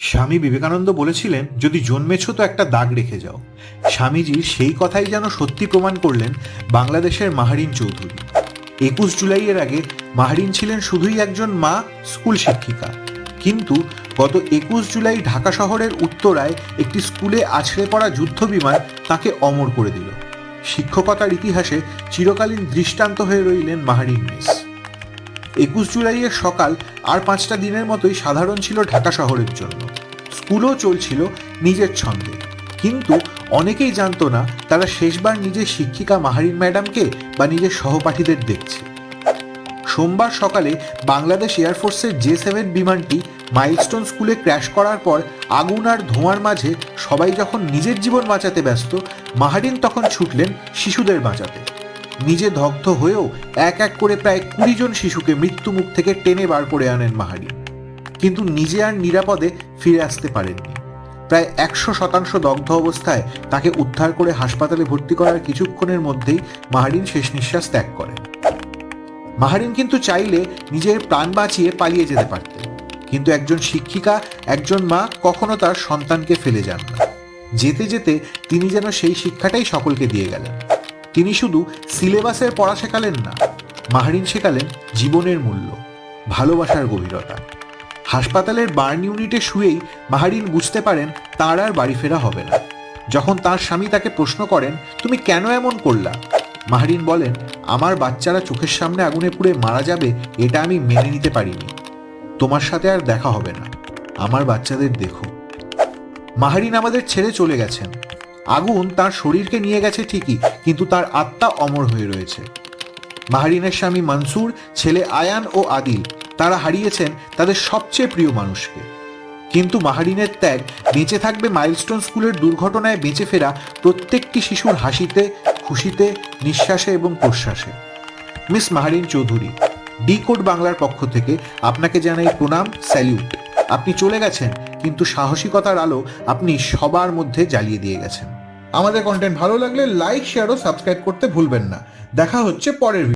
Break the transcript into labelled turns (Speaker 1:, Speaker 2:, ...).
Speaker 1: স্বামী বিবেকানন্দ বলেছিলেন, যদি জন্মেছ তো একটা দাগ রেখে যাও। স্বামীজি সেই কথাই যেন সত্যি প্রমাণ করলেন বাংলাদেশের মাহারিন চৌধুরী। একুশ জুলাইয়ের আগে মাহারিন ছিলেন শুধুই একজন মা, স্কুল শিক্ষিকা। কিন্তু গত একুশ জুলাই ঢাকা শহরের উত্তরায় একটি স্কুলে আছড়ে পড়া যুদ্ধ বিমান তাকে অমর করে দিল। শিক্ষকতার ইতিহাসে চিরকালীন দৃষ্টান্ত হয়ে রইলেন মাহারিন মিস। একুশ জুলাইয়ের সকাল আর পাঁচটা দিনের মতোই সাধারণ ছিল ঢাকা শহরের জন্য। স্কুলও চলছিল নিজের ছন্দে। কিন্তু অনেকেই জানতো না তারা শেষবার নিজের শিক্ষিকা মাহারিন ম্যাডামকে বা নিজের সহপাঠীদের দেখছে। সোমবার সকালে বাংলাদেশ এয়ারফোর্সের জে সেভেন বিমানটি মাইলস্টোন স্কুলে ক্র্যাশ করার পর আগুন আর ধোঁয়ার মাঝে সবাই যখন নিজের জীবন বাঁচাতে ব্যস্ত, মাহারিন তখন ছুটলেন শিশুদের বাঁচাতে। নিজে দগ্ধ হয়েও এক এক করে প্রায় কুড়ি জন শিশুকে মৃত্যুমুখ থেকে টেনে বার করে আনেন মাহারিন। কিন্তু নিজে আর নিরাপদে ফিরে আসতে পারেননি। প্রায় একশো শতাংশ দগ্ধ অবস্থায় তাকে উদ্ধার করে হাসপাতালে ভর্তি করার কিছুক্ষণের মধ্যেই মাহারিন শেষ নিঃশ্বাস ত্যাগ করেন মাহারিন কিন্তু চাইলে নিজের প্রাণ বাঁচিয়ে পালিয়ে যেতে পারতেন কিন্তু একজন শিক্ষিকা, একজন মা কখনো তার সন্তানকে ফেলে যান না। যেতে যেতে তিনি যেন সেই শিক্ষাটাই সকলকে দিয়ে গেলেন। তিনি শুধু সিলেবাসের পড়া শেখালেন না, মাহারিন শেখালেন জীবনের মূল্য, ভালোবাসার গভীরতা। হাসপাতালের বার্ন ইউনিটে শুয়েই মাহারিন বুঝতে পারেন তার আর বাড়ি ফেরা হবে না। যখন তার স্বামী তাকে প্রশ্ন করেন, তুমি কেন এমন করলা? মাহারিন বলেন, আমার বাচ্চারা চোখের সামনে আগুনে পুড়ে মারা যাবে, এটা আমি মেনে নিতে পারিনি। তোমার সাথে আর দেখা হবে না। আমার বাচ্চাদের দেখো। মাহারিন আমাদের ছেড়ে চলে গেছেন। আগুন তার শরীরকে নিয়ে গেছে ঠিকই, কিন্তু তার আত্মা অমর হয়ে রয়েছে। মাহারিনের স্বামী মনসুর, ছেলে আয়ান ও আদিল তারা হারিয়েছেন তাদের সবচেয়ে প্রিয় মানুষকে। কিন্তু মাহারিনের ত্যাগ, বেঁচে থাকবে মাইলস্টোন স্কুলের দুর্ঘটনায় বেঁচে ফেরা প্রত্যেকটি শিশুর হাসিতে, খুশিতে, নিঃশ্বাসে এবং প্রশ্বাসে। Miss Maharin Chowdhury, D code বাংলার পক্ষ থেকে আপনাকে জানাই প্রণাম, স্যালিউট। আপনি চলে গেছেন, কিন্তু সাহসিকতার আলো আপনি সবার মধ্যে জ্বালিয়ে দিয়ে গেছেন। আমাদের কন্টেন্ট ভালো লাগলে লাইক শেয়ার ও সাবস্ক্রাইব করতে ভুলবেন না। দেখা হচ্ছে পরের